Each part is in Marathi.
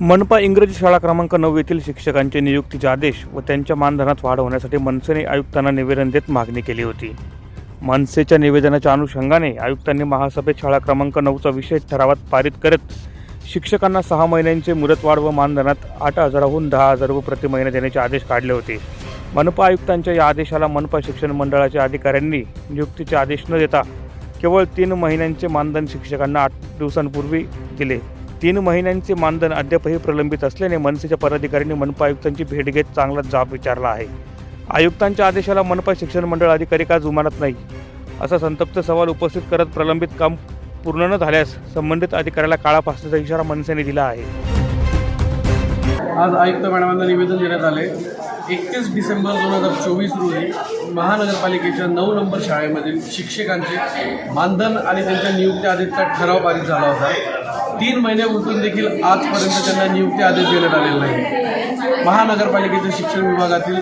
मनपा इंग्रजी शाळा क्रमांक नऊ येथील शिक्षकांचे नियुक्तीचे आदेश व त्यांच्या मानधनात वाढ होण्यासाठी मनसेने आयुक्तांना निवेदन देत मागणी केली होती. मनसेच्या निवेदनाच्या अनुषंगाने आयुक्तांनी महासभेत शाळा क्रमांक नऊचा विषय ठरावात पारित करत शिक्षकांना सहा महिन्यांचे मुदतवाढ व मानधनात आठ हजाराहून दहा हजार रुपये प्रति महिना देण्याचे आदेश काढले होते. मनपा आयुक्तांच्या या आदेशाला मनपा शिक्षण मंडळाच्या अधिकाऱ्यांनी नियुक्तीचे आदेश न देता केवळ तीन महिन्यांचे मानधन शिक्षकांना आठ दिवसांपूर्वी दिले. तीन महिन्यांचे मानधन अद्यापही प्रलंबित असल्याने मनसेच्या पदाधिकाऱ्यांनी मनपा आयुक्तांची भेट घेत चांगला जाब विचारला आहे. आयुक्तांच्या आदेशाला मनपा शिक्षण मंडळ अधिकारी का जुमानत नाही. असा संतप्त सवाल उपस्थित करत प्रलंबित काम पूर्ण न झाल्यास संबंधित अधिकाऱ्याला काळा फासण्याचा इशारा मनसेने दिला आहे. आज आयुक्त मॅडमांना निवेदन देण्यात आले. एकतीस डिसेंबर दोन हजार चोवीस रोजी महानगरपालिकेच्या नऊ नंबर शाळेमधील शिक्षकांचे मानधन आणि त्यांच्या नियुक्ती आदेशचा ठराव पारित झाला होता. तीन महिने उलटून देखील आजपर्यंत त्यांना नियुक्ती आदेश देण्यात आलेला नाही. महानगरपालिकेच्या शिक्षण विभागातील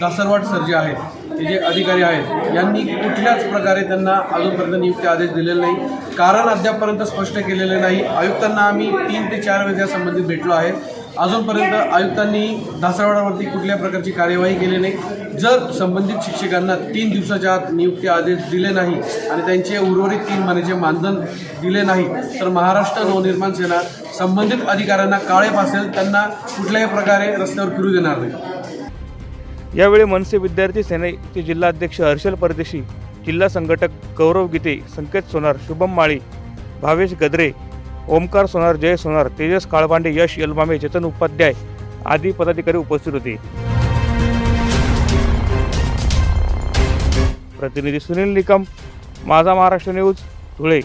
दासरवाट सर जे आहेत ते जे अधिकारी आहेत यांनी कुठल्याच प्रकारे त्यांना अजूनपर्यंत नियुक्ती आदेश दिलेला नाही. कारण अद्यापपर्यंत स्पष्ट केलेले नाही. आयुक्तांना आम्ही तीन ते चार वेळेस संबंधित भेटलो आहे. अजूनपर्यंत आयुक्तांनी दासरवाडावरती कुठल्या प्रकारची कार्यवाही केली नाही. जर संबंधित शिक्षकांना तीन दिवसाच्या आत नियुक्ती आदेश दिले नाही आणि त्यांचे उर्वरित तीन महिन्याचे मानधन दिले नाही तर महाराष्ट्र नवनिर्माण सेना संबंधित अधिकाऱ्यांना काळे फासेल त्यांना कुठल्याही प्रकारे रस्त्यावर फिरू देणार नाही. यावेळी मनसे विद्यार्थी सेनेचे जिल्हाध्यक्ष हर्षल परदेशी जिल्हा संघटक गौरव गीते संकेत सोनार शुभम माळी भावेश गद्रे ओमकार सोनार जय सोनार तेजस काळपांडे यश यलमामे चेतन उपाध्याय आदी पदाधिकारी उपस्थित होते. प्रतिनिधी सुनील निकम माझा महाराष्ट्र न्यूज धुळे.